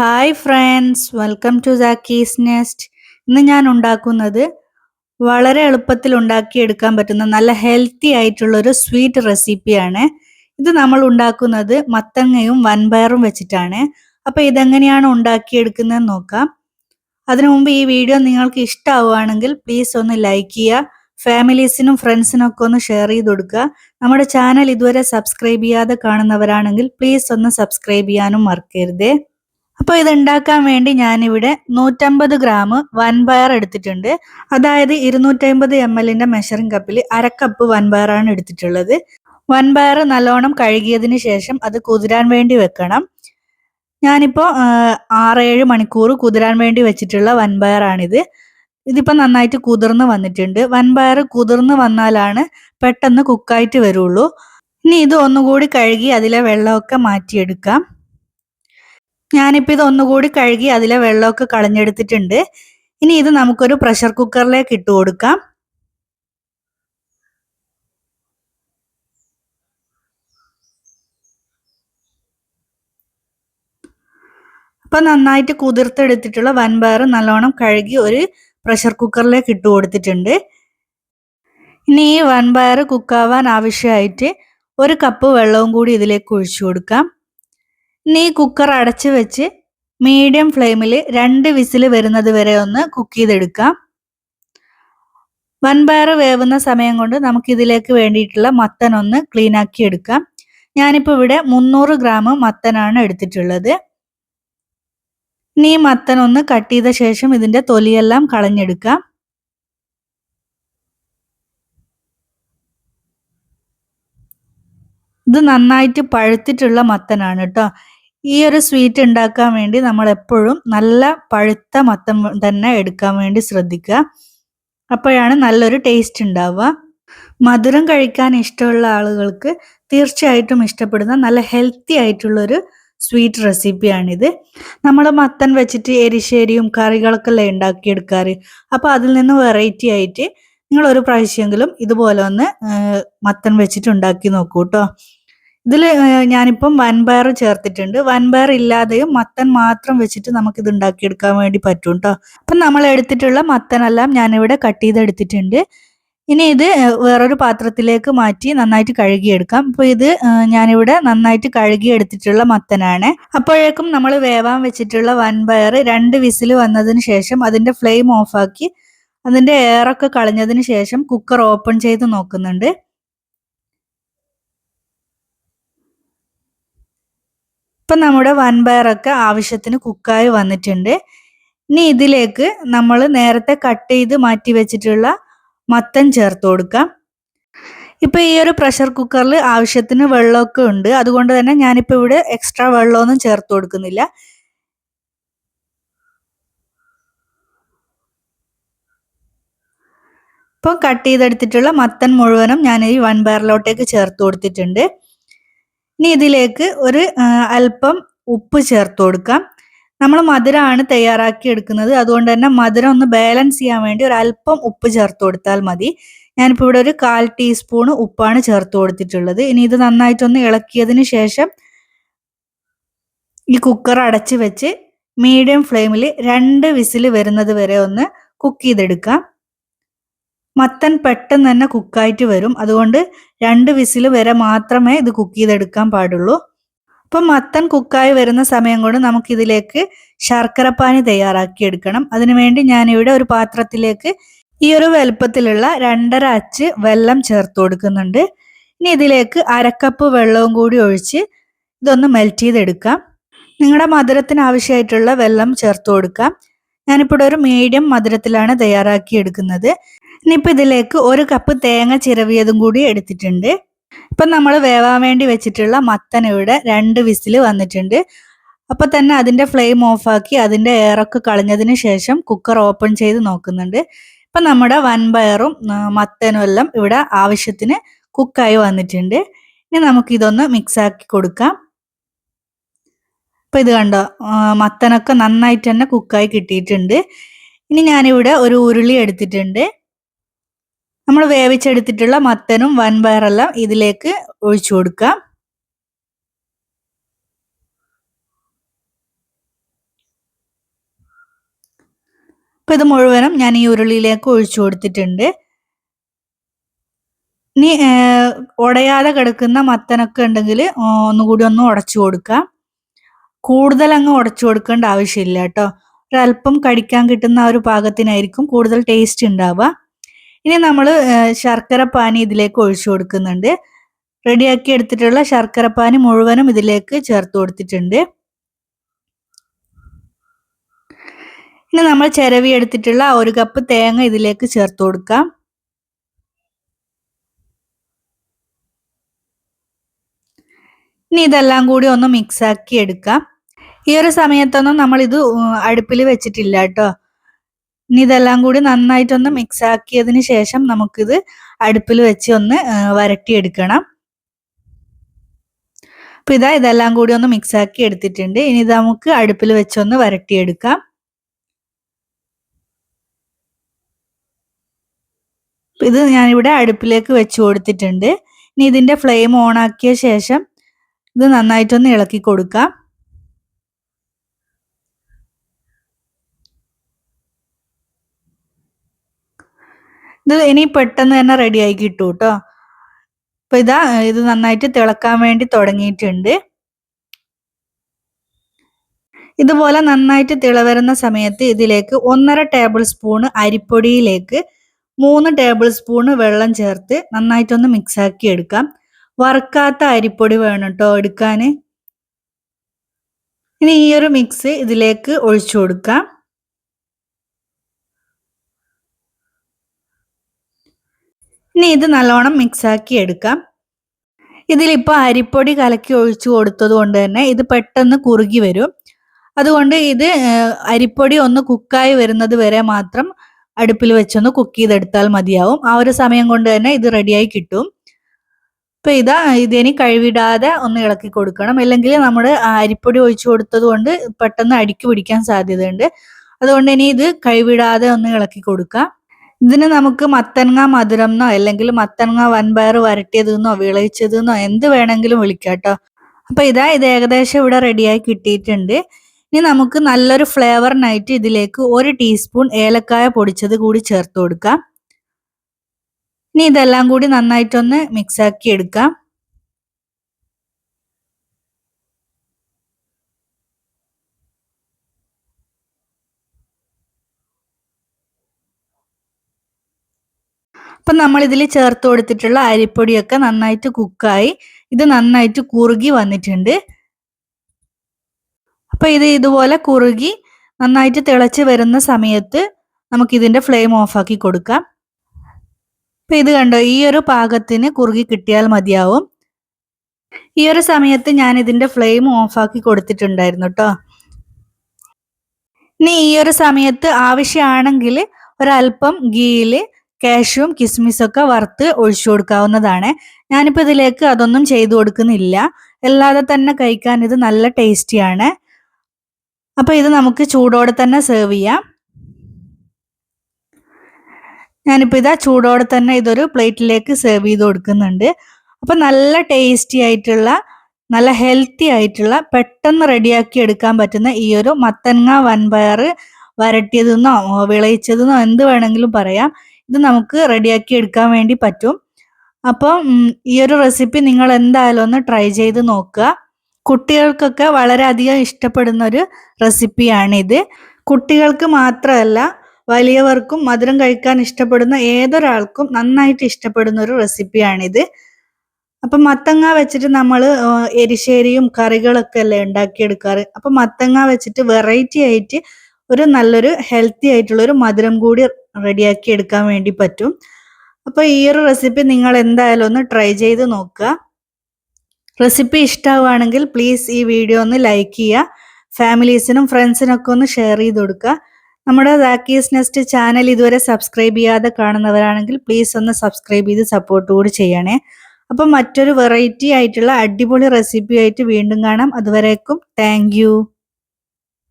Hi friends welcome to Zakkis Nest ഇന്ന് ഞാൻ ഉണ്ടാക്കുന്നത് വളരെ എളുപ്പത്തിൽ ഉണ്ടാക്കിയെടുക്കാൻ പറ്റുന്ന നല്ല ഹെൽത്തി ആയിട്ടുള്ള ഒരു സ്വീറ്റ് റെസിപ്പിയാണ് ഇത് നമ്മൾ ഉണ്ടാക്കുന്നത് മത്തങ്ങയും വൻപയറും വെച്ചിട്ടാണ്. അപ്പോൾ ഇതെങ്ങനെയാണ് ഉണ്ടാക്കിയെടുക്കുന്നതെന്ന് നോക്കാം. അതിനു മുമ്പ് ഈ വീഡിയോ നിങ്ങൾക്ക് ഇഷ്ടമാവുകയാണെങ്കിൽ പ്ലീസ് ഒന്ന് ലൈക്ക് ചെയ്യുക. ഫാമിലീസിനും ഫ്രണ്ട്സിനൊക്കെ ഒന്ന് ഷെയർ ചെയ്ത് കൊടുക്കുക. നമ്മുടെ ചാനൽ ഇതുവരെ സബ്സ്ക്രൈബ് ചെയ്യാതെ കാണുന്നവരാണെങ്കിൽ പ്ലീസ് ഒന്ന് സബ്സ്ക്രൈബ് ചെയ്യാനും മറക്കരുതേ. അപ്പോൾ ഇത് ഉണ്ടാക്കാൻ വേണ്ടി ഞാനിവിടെ നൂറ്റമ്പത് ഗ്രാം വൻപയർ എടുത്തിട്ടുണ്ട്. അതായത് ഇരുന്നൂറ്റമ്പത് എം എല്ലിന്റെ മെഷറിംഗ് കപ്പിൽ അരക്കപ്പ് വൻപയറാണ് എടുത്തിട്ടുള്ളത്. വൻപയർ നല്ലോണം കഴുകിയതിന് ശേഷം അത് കുതിരാൻ വേണ്ടി വെക്കണം. ഞാനിപ്പോൾ ആറേഴ് മണിക്കൂർ കുതിരാൻ വേണ്ടി വെച്ചിട്ടുള്ള വൻപയറാണിത് ഇതിപ്പോ നന്നായിട്ട് കുതിർന്ന് വന്നിട്ടുണ്ട്. വൻപയർ കുതിർന്ന് വന്നാലാണ് പെട്ടെന്ന് കുക്കായിട്ട് വരുള്ളൂ. ഇനി ഇത് ഒന്നുകൂടി കഴുകി അതിലെ വെള്ളമൊക്കെ മാറ്റിയെടുക്കാം. ഞാനിപ്പോൾ ഇത് ഒന്നുകൂടി കഴുകി അതിലെ വെള്ളമൊക്കെ കളഞ്ഞെടുത്തിട്ടുണ്ട്. ഇനി ഇത് നമുക്കൊരു പ്രഷർ കുക്കറിലേക്ക് ഇട്ട് കൊടുക്കാം. അപ്പം നന്നായിട്ട് കുതിർത്തെടുത്തിട്ടുള്ള വൻപയർ നല്ലോണം കഴുകി ഒരു പ്രഷർ കുക്കറിലേക്ക് ഇട്ട് കൊടുത്തിട്ടുണ്ട്. ഇനി ഈ വൻപയർ കുക്കാവാൻ ആവശ്യമായിട്ട് ഒരു കപ്പ് വെള്ളവും കൂടി ഇതിലേക്ക് ഒഴിച്ചു കൊടുക്കാം. ഇനി കുക്കർ അടച്ചു വെച്ച് മീഡിയം ഫ്ലെയിമിൽ രണ്ട് വിസിൽ വരുന്നത് വരെ ഒന്ന് കുക്ക് ചെയ്തെടുക്കാം. വൻപയർ വേവുന്ന സമയം കൊണ്ട് നമുക്ക് ഇതിലേക്ക് വേണ്ടിയിട്ടുള്ള മത്തൻ ഒന്ന് ക്ലീൻ ആക്കി എടുക്കാം. ഞാനിപ്പോൾ ഇവിടെ മുന്നൂറ് ഗ്രാം മത്തനാണ് എടുത്തിട്ടുള്ളത്. ഇനി മത്തൻ ഒന്ന് കട്ട് ചെയ്ത ശേഷം ഇതിന്റെ തൊലിയെല്ലാം കളഞ്ഞെടുക്കാം. ഇത് നന്നായിട്ട് പഴുത്തിട്ടുള്ള മത്തനാണ് കേട്ടോ. ഈ ഒരു സ്വീറ്റ് ഉണ്ടാക്കാൻ വേണ്ടി നമ്മൾ എപ്പോഴും നല്ല പഴുത്ത മത്തം തന്നെ എടുക്കാൻ വേണ്ടി ശ്രദ്ധിക്കുക. അപ്പോഴാണ് നല്ലൊരു ടേസ്റ്റ് ഉണ്ടാവുക. മധുരം കഴിക്കാൻ ഇഷ്ടമുള്ള ആളുകൾക്ക് തീർച്ചയായിട്ടും ഇഷ്ടപ്പെടുന്ന നല്ല ഹെൽത്തി ആയിട്ടുള്ളൊരു സ്വീറ്റ് റെസിപ്പിയാണിത് നമ്മൾ മത്തൻ വെച്ചിട്ട് എരിശ്ശേരിയും കറികളൊക്കെ അല്ലേ ഉണ്ടാക്കിയെടുക്കാറ്? അപ്പോൾ അതിൽ നിന്ന് വെറൈറ്റി ആയിട്ട് നിങ്ങൾ ഒരു പ്രാവശ്യമെങ്കിലും ഇതുപോലെ ഒന്ന് മത്തൻ വെച്ചിട്ട് ഉണ്ടാക്കി നോക്കൂ കേട്ടോ ഇതിൽ ഞാനിപ്പം വൻപയർ ചേർത്തിട്ടുണ്ട്. വൻപയർ ഇല്ലാതെയും മത്തൻ മാത്രം വെച്ചിട്ട് നമുക്ക് ഇത് ഉണ്ടാക്കിയെടുക്കാൻ വേണ്ടി പറ്റും കേട്ടോ അപ്പം നമ്മൾ എടുത്തിട്ടുള്ള മത്തനെല്ലാം ഞാനിവിടെ കട്ട് ചെയ്തെടുത്തിട്ടുണ്ട്. ഇനി ഇത് വേറൊരു പാത്രത്തിലേക്ക് മാറ്റി നന്നായിട്ട് കഴുകിയെടുക്കാം. അപ്പോൾ ഇത് ഞാനിവിടെ നന്നായിട്ട് കഴുകിയെടുത്തിട്ടുള്ള മത്തനാണ്. അപ്പോഴേക്കും നമ്മൾ വേവാൻ വെച്ചിട്ടുള്ള വൻപയർ രണ്ട് വിസിൽ വന്നതിന് ശേഷം അതിന്റെ ഫ്ലെയിം ഓഫാക്കി അതിന്റെ എയറൊക്കെ കളഞ്ഞതിന് ശേഷം കുക്കർ ഓപ്പൺ ചെയ്ത് നോക്കുന്നുണ്ട്. ഇപ്പം നമ്മുടെ വൻപയറൊക്കെ ആവശ്യത്തിന് കുക്കായി വന്നിട്ടുണ്ട്. ഇനി ഇതിലേക്ക് നമ്മൾ നേരത്തെ കട്ട് ചെയ്ത് മാറ്റി വെച്ചിട്ടുള്ള മത്തൻ ചേർത്ത് കൊടുക്കാം. ഇപ്പം ഈ ഒരു പ്രഷർ കുക്കറിൽ ആവശ്യത്തിന് വെള്ളമൊക്കെ ഉണ്ട്. അതുകൊണ്ട് തന്നെ ഞാനിപ്പോൾ ഇവിടെ എക്സ്ട്രാ വെള്ളമൊന്നും ചേർത്ത് കൊടുക്കുന്നില്ല. ഇപ്പം കട്ട് ചെയ്തെടുത്തിട്ടുള്ള മത്തൻ മുഴുവനും ഞാൻ ഈ വൻപയറിലോട്ടേക്ക് ചേർത്ത് കൊടുത്തിട്ടുണ്ട്. ഇനി ഇതിലേക്ക് ഒരു അല്പം ഉപ്പ് ചേർത്ത് കൊടുക്കാം. നമ്മൾ മധുരമാണ് തയ്യാറാക്കി എടുക്കുന്നത്. അതുകൊണ്ട് തന്നെ മധുരം ഒന്ന് ബാലൻസ് ചെയ്യാൻ വേണ്ടി ഒരു അല്പം ഉപ്പ് ചേർത്ത് കൊടുത്താൽ മതി. ഞാനിപ്പോൾ ഇവിടെ ഒരു കാൽ ടീസ്പൂൺ ഉപ്പാണ് ചേർത്ത് കൊടുത്തിട്ടുള്ളത്. ഇനി ഇത് നന്നായിട്ടൊന്ന് ഇളക്കിയതിന് ശേഷം ഈ കുക്കർ അടച്ച് വെച്ച് മീഡിയം ഫ്ലെയിമിൽ രണ്ട് വിസിൽ വരുന്നത് വരെ ഒന്ന് കുക്ക് ചെയ്തെടുക്കാം. മത്തൻ പെട്ടെന്ന് തന്നെ കുക്കായിട്ട് വരും. അതുകൊണ്ട് രണ്ട് വിസിൽ വരെ മാത്രമേ ഇത് കുക്ക് ചെയ്തെടുക്കാൻ പാടുള്ളൂ. അപ്പം മത്തൻ കുക്കായി വരുന്ന സമയം കൊണ്ട് നമുക്കിതിലേക്ക് ശർക്കരപ്പാനി തയ്യാറാക്കി എടുക്കണം. അതിനുവേണ്ടി ഞാനിവിടെ ഒരു പാത്രത്തിലേക്ക് ഈ ഒരു വലുപ്പത്തിലുള്ള രണ്ടര അച്ച് വെള്ളം ചേർത്ത് കൊടുക്കുന്നുണ്ട്. ഇനി ഇതിലേക്ക് അരക്കപ്പ് വെള്ളവും കൂടി ഒഴിച്ച് ഇതൊന്ന് മെൽറ്റ് ചെയ്തെടുക്കാം. നിങ്ങളുടെ മധുരത്തിന് ആവശ്യമായിട്ടുള്ള വെള്ളം ചേർത്ത് കൊടുക്കാം. ഞാനിപ്പോൾ ഒരു മീഡിയം മധുരത്തിലാണ് തയ്യാറാക്കി എടുക്കുന്നത്. ഇനിയിപ്പോൾ ഇതിലേക്ക് ഒരു കപ്പ് തേങ്ങ ചിരവിയതും കൂടി എടുത്തിട്ടുണ്ട്. ഇപ്പം നമ്മൾ വേവാൻ വേണ്ടി വെച്ചിട്ടുള്ള മത്തൻ ഇവിടെ രണ്ട് വിസിൽ വന്നിട്ടുണ്ട്. അപ്പോൾ തന്നെ അതിന്റെ ഫ്ലെയിം ഓഫാക്കി അതിന്റെ എയറൊക്കെ കളഞ്ഞതിന് ശേഷം കുക്കർ ഓപ്പൺ ചെയ്ത് നോക്കുന്നുണ്ട്. ഇപ്പം നമ്മുടെ വൻപയറും മത്തനും എല്ലാം ഇവിടെ ആവശ്യത്തിന് കുക്കായി വന്നിട്ടുണ്ട്. ഇനി നമുക്കിതൊന്ന് മിക്സാക്കി കൊടുക്കാം. അപ്പോൾ ഇത് കണ്ടോ? മത്തനൊക്കെ നന്നായിട്ട് തന്നെ കുക്കായി കിട്ടിയിട്ടുണ്ട്. ഇനി ഞാനിവിടെ ഒരു ഉരുളി എടുത്തിട്ടുണ്ട്. നമ്മൾ വേവിച്ചെടുത്തിട്ടുള്ള മത്തനും വൻപയറെല്ലാം ഇതിലേക്ക് ഒഴിച്ചു കൊടുക്കാം. ഇപ്പൊ ഇത് മുഴുവനും ഞാൻ ഈ ഉരുളിയിലേക്ക് ഒഴിച്ചു കൊടുത്തിട്ടുണ്ട്. ഇനി ഉടയാതെ കിടക്കുന്ന മത്തനൊക്കെ ഉണ്ടെങ്കിൽ ഒന്നുകൂടി ഒന്ന് ഉടച്ചു കൊടുക്കാം. കൂടുതൽ അങ്ങ് ഉടച്ചു കൊടുക്കേണ്ട ആവശ്യമില്ല കേട്ടോ. ഒരല്പം കടിക്കാൻ കിട്ടുന്ന ആ ഒരു പാകത്തിനായിരിക്കും കൂടുതൽ ടേസ്റ്റ് ഉണ്ടാവുക. ഇനി നമ്മൾ ശർക്കര പാനി ഇതിലേക്ക് ഒഴിച്ചു കൊടുക്കുന്നുണ്ട്. റെഡിയാക്കി എടുത്തിട്ടുള്ള ശർക്കര പാനി മുഴുവനും ഇതിലേക്ക് ചേർത്ത് കൊടുത്തിട്ടുണ്ട്. ഇനി നമ്മൾ ചിരവി എടുത്തിട്ടുള്ള ഒരു കപ്പ് തേങ്ങ ഇതിലേക്ക് ചേർത്ത് കൊടുക്കാം. ഇനി ഇതെല്ലാം കൂടി ഒന്ന് മിക്സ് ആക്കി എടുക്കാം. ഈ ഒരു സമയത്തൊന്നും നമ്മൾ ഇത് അടുപ്പിൽ വെച്ചിട്ടില്ല കേട്ടോ. ഇനി ഇതെല്ലാം കൂടി നന്നായിട്ടൊന്ന് മിക്സ് ആക്കിയതിന് ശേഷം നമുക്കിത് അടുപ്പിൽ വെച്ച് ഒന്ന് വരട്ടിയെടുക്കണം. അപ്പൊ ഇതാ ഇതെല്ലാം കൂടി ഒന്ന് മിക്സ് ആക്കി എടുത്തിട്ടുണ്ട്. ഇനി ഇത് നമുക്ക് അടുപ്പിൽ വെച്ചൊന്ന് വരട്ടിയെടുക്കാം. ഇത് ഞാനിവിടെ അടുപ്പിലേക്ക് വെച്ച് കൊടുത്തിട്ടുണ്ട്. ഇനി ഇതിന്റെ ഫ്ലെയിം ഓൺ ആക്കിയ ശേഷം ഇത് നന്നായിട്ടൊന്ന് ഇളക്കി കൊടുക്കാം. ഇത് ഇനി പെട്ടെന്ന് തന്നെ റെഡി ആയി കിട്ടും കേട്ടോ അപ്പൊ ഇതാ ഇത് നന്നായിട്ട് തിളക്കാൻ വേണ്ടി തുടങ്ങിയിട്ടുണ്ട്. ഇതുപോലെ നന്നായിട്ട് തിളവരുന്ന സമയത്ത് ഇതിലേക്ക് ഒന്നര ടേബിൾ സ്പൂൺ അരിപ്പൊടിയിലേക്ക് മൂന്ന് ടേബിൾ സ്പൂണ് വെള്ളം ചേർത്ത് നന്നായിട്ടൊന്ന് മിക്സാക്കി എടുക്കാം. വറുക്കാത്ത അരിപ്പൊടി വേണം കേട്ടോ എടുക്കാൻ ഇനി ഈ ഒരു മിക്സ് ഇതിലേക്ക് ഒഴിച്ചു കൊടുക്കാം. ഇനി ഇത് നല്ലോണം മിക്സാക്കി എടുക്കാം. ഇതിലിപ്പോൾ അരിപ്പൊടി കലക്കി ഒഴിച്ചു കൊടുത്തത് കൊണ്ട് തന്നെ ഇത് പെട്ടെന്ന് കുറുകി വരും. അതുകൊണ്ട് ഇത് അരിപ്പൊടി ഒന്ന് കുക്കായി വരുന്നത് വരെ മാത്രം അടുപ്പിൽ വെച്ചൊന്ന് കുക്ക് ചെയ്തെടുത്താൽ മതിയാവും. ആ ഒരു സമയം കൊണ്ട് തന്നെ ഇത് റെഡിയായി കിട്ടും. ഇപ്പൊ ഇതാ ഇതിനി കഴിവിടാതെ ഒന്ന് ഇളക്കി കൊടുക്കണം. അല്ലെങ്കിൽ നമ്മൾ അരിപ്പൊടി ഒഴിച്ചു കൊടുത്തത് കൊണ്ട് പെട്ടെന്ന് അടിക്ക് പിടിക്കാൻ സാധ്യതയുണ്ട്. അതുകൊണ്ട് ഇനി ഇത് കഴിവിടാതെ ഒന്ന് ഇളക്കി കൊടുക്കാം. ഇതിന് നമുക്ക് മത്തങ്ങ മധുരം എന്നോ അല്ലെങ്കിൽ മത്തങ്ങ വൻപയർ വരട്ടിയതെന്നോ വിളയിച്ചതെന്നോ എന്ത് വേണമെങ്കിലും വിളിക്കാം കേട്ടോ. അപ്പൊ ഇതാ ഇത് ഏകദേശം ഇവിടെ റെഡിയായി കിട്ടിയിട്ടുണ്ട്. ഇനി നമുക്ക് നല്ലൊരു ഫ്ലേവറിനായിട്ട് ഇതിലേക്ക് ഒരു ടീസ്പൂൺ ഏലക്കായ പൊടിച്ചത് കൂടി ചേർത്ത് കൊടുക്കാം. ഇനി ഇതെല്ലാം കൂടി നന്നായിട്ടൊന്ന് മിക്സ് ആക്കി എടുക്കാം. അപ്പം നമ്മൾ ഇതിൽ ചേർത്ത് കൊടുത്തിട്ടുള്ള അരിപ്പൊടിയൊക്കെ നന്നായിട്ട് കുക്കായി. ഇത് നന്നായിട്ട് കുറുകി വന്നിട്ടുണ്ട്. അപ്പൊ ഇത് ഇതുപോലെ കുറുകി നന്നായിട്ട് തിളച്ച് വരുന്ന സമയത്ത് നമുക്ക് ഇതിന്റെ ഫ്ലെയിം ഓഫാക്കി കൊടുക്കാം. അപ്പൊ ഇത് കണ്ടോ ഈ ഒരു പാകത്തിന് കുറുകി കിട്ടിയാൽ മതിയാവും. ഈ ഒരു സമയത്ത് ഞാൻ ഇതിന്റെ ഫ്ലെയിം ഓഫ് ആക്കി കൊടുത്തിട്ടുണ്ടായിരുന്നു കേട്ടോ ഇനി ഈ ഒരു സമയത്ത് ആവശ്യമാണെങ്കിൽ ഒരല്പം ഗീയിൽ കാഷ്യൂം കിസ്മിസൊക്കെ വറുത്ത് ഒഴിച്ചു കൊടുക്കാവുന്നതാണ്. ഞാനിപ്പോൾ ഇതിലേക്ക് അതൊന്നും ചെയ്തു കൊടുക്കുന്നില്ല. അല്ലാതെ തന്നെ കഴിക്കാൻ ഇത് നല്ല ടേസ്റ്റിയാണ് അപ്പോൾ ഇത് നമുക്ക് ചൂടോടെ തന്നെ സെർവ് ചെയ്യാം. ഞാനിപ്പോൾ ഇതാ ചൂടോടെ തന്നെ ഇതൊരു പ്ലേറ്റിലേക്ക് സെർവ് ചെയ്ത് കൊടുക്കുന്നുണ്ട്. അപ്പം നല്ല ടേസ്റ്റി ആയിട്ടുള്ള നല്ല ഹെൽത്തി ആയിട്ടുള്ള പെട്ടെന്ന് റെഡിയാക്കി എടുക്കാൻ പറ്റുന്ന ഈ ഒരു മത്തങ്ങ വൻപയർ വരട്ടിയതെന്നോ വിളയിച്ചതെന്നോ എന്ത് വേണമെങ്കിലും പറയാം. ഇത് നമുക്ക് റെഡിയാക്കി എടുക്കാൻ വേണ്ടി പറ്റും. അപ്പം ഈ ഒരു റെസിപ്പി നിങ്ങൾ എന്തായാലും ഒന്ന് ട്രൈ ചെയ്ത് നോക്കുക. കുട്ടികൾക്കൊക്കെ വളരെയധികം ഇഷ്ടപ്പെടുന്ന ഒരു റെസിപ്പിയാണിത് കുട്ടികൾക്ക് മാത്രമല്ല വലിയവർക്കും മധുരം കഴിക്കാൻ ഇഷ്ടപ്പെടുന്ന ഏതൊരാൾക്കും നന്നായിട്ട് ഇഷ്ടപ്പെടുന്ന ഒരു റെസിപ്പിയാണിത്. അപ്പം മത്തങ്ങ വെച്ചിട്ട് നമ്മൾ എരിശ്ശേരിയും കറികളൊക്കെ അല്ലേ ഉണ്ടാക്കിയെടുക്കാറ്. അപ്പം മത്തങ്ങ വെച്ചിട്ട് വെറൈറ്റി ആയിട്ട് ഒരു നല്ലൊരു ഹെൽത്തി ആയിട്ടുള്ള ഒരു മധുരം കൂടി റെഡിയാക്കി എടുക്കാൻ വേണ്ടി പറ്റും. അപ്പോൾ ഈ ഒരു റെസിപ്പി നിങ്ങൾ എന്തായാലും ഒന്ന് ട്രൈ ചെയ്ത് നോക്കുക. റെസിപ്പി ഇഷ്ടമാവുകയാണെങ്കിൽ പ്ലീസ് ഈ വീഡിയോ ഒന്ന് ലൈക്ക് ചെയ്യുക. ഫാമിലീസിനും ഫ്രണ്ട്സിനൊക്കെ ഒന്ന് ഷെയർ ചെയ്ത് കൊടുക്കുക. നമ്മുടെ ദാക്കീസ് നെസ്റ്റ് ചാനൽ ഇതുവരെ സബ്സ്ക്രൈബ് ചെയ്യാതെ കാണുന്നവരാണെങ്കിൽ പ്ലീസ് ഒന്ന് സബ്സ്ക്രൈബ് ചെയ്ത് സപ്പോർട്ട് കൂടി ചെയ്യണേ. അപ്പം മറ്റൊരു വെറൈറ്റി ആയിട്ടുള്ള അടിപൊളി റെസിപ്പി ആയിട്ട് വീണ്ടും കാണാം. അതുവരേക്കും താങ്ക്